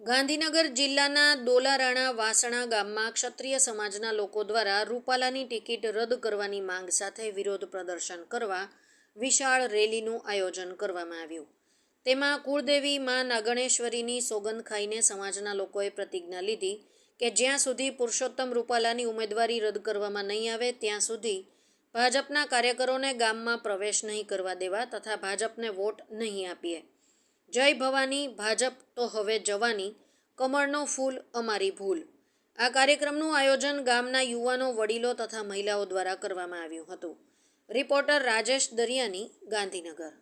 ગાંધીનગર જિલ્લાના દોલારાણા વાસણા ગામમાં ક્ષત્રિય સમાજના લોકો દ્વારા રૂપાલાની ટિકિટ રદ કરવાની માંગ સાથે વિરોધ પ્રદર્શન કરવા વિશાળ રેલીનું આયોજન કરવામાં આવ્યું. તેમાં કુળદેવી મા નાગણેશ્વરીની સોગંદ ખાઈને સમાજના લોકોએ પ્રતિજ્ઞા લીધી કે જ્યાં સુધી પુરુષોત્તમ રૂપાલાની ઉમેદવારી રદ કરવામાં નહીં આવે, ત્યાં સુધી ભાજપના કાર્યકરોને ગામમાં પ્રવેશ નહીં કરવા દેવા તથા ભાજપને વોટ નહીં આપીએ. જય ભવાની, ભાજપ તો હવે જવાની, કમળનો ફૂલ અમારી ભૂલ. આ કાર્યક્રમનું આયોજન ગામના યુવાનો, વડીલો તથા મહિલાઓ દ્વારા કરવામાં આવ્યું હતું. રિપોર્ટર રાજેશ દરિયાની ગાંધીનગર.